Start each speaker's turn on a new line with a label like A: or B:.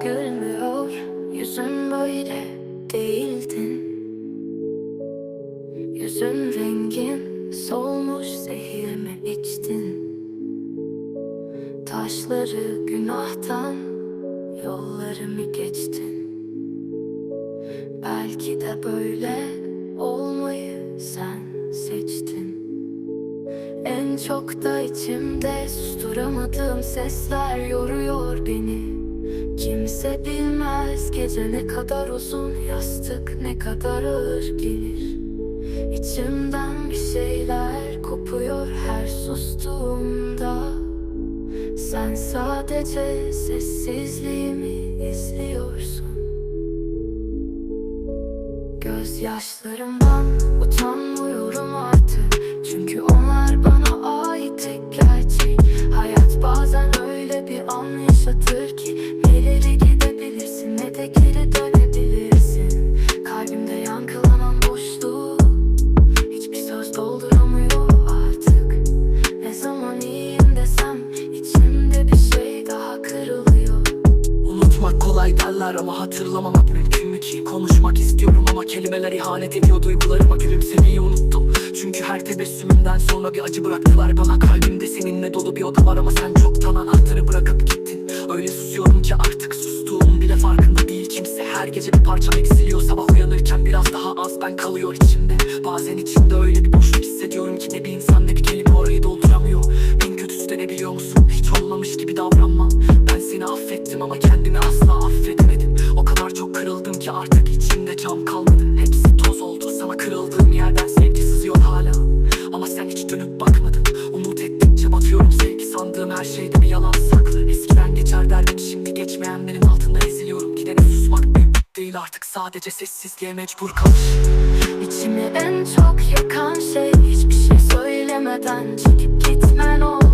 A: gülmüyor Yüzün böyle değildin. Yüzün rengin solmuş zehir mi içtin. Taşları günahtan yolları mı geçtin. Belki de böyle olmayı sen seçtin. En çok da içimde susturamadığım sesler yoruyor beni Kimse bilmez gece ne kadar uzun yastık ne kadar ağır gelir. İçimden bir şeyler kopuyor her sustuğumda. Sen sadece sessizliğimi izliyorsun. Gözyaşlarımdan utanmıyorum artık
B: Unutmak kolay derler ama hatırlamamak mümkün mü ki? Konuşmak istiyorum ama kelimeler ihanet ediyor. Duygularıma Gülümsemeyi unuttum. Çünkü her tebessümümden sonra bir acı bıraktılar bana. Kalbimde seninle dolu bir oda var ama sen çoktan anahtarı bırakıp gittin. Öyle susuyorum ki artık sustuğum bile farkında değil. Kimse Her gece bir parçam eksiliyor. Sabah uyanırken biraz daha az ben kalıyor içimde. Bazen içimde öyle bir boşluk hissediyorum ki ne bir insan ne bir kelime orayı dolduramıyor affettim ama kendimi asla affedemedim O kadar çok kırıldım ki artık içimde cam kalmadı. Hepsi toz oldu sana kırıldığım yerden sevgi sızıyor hala. Ama sen hiç dönüp bakmadın. Umut ettikçe batıyorum sevgi sandığım her şeyde bir yalan saklı. Eskiden geçer derdim şimdi geçmeyenlerin altında eziliyorum. Gidene susmak büyük değil artık sadece sessizliğe mecbur kalış
A: İçimi en çok yakan şey hiçbir şey söylemeden çekip gitmen oldu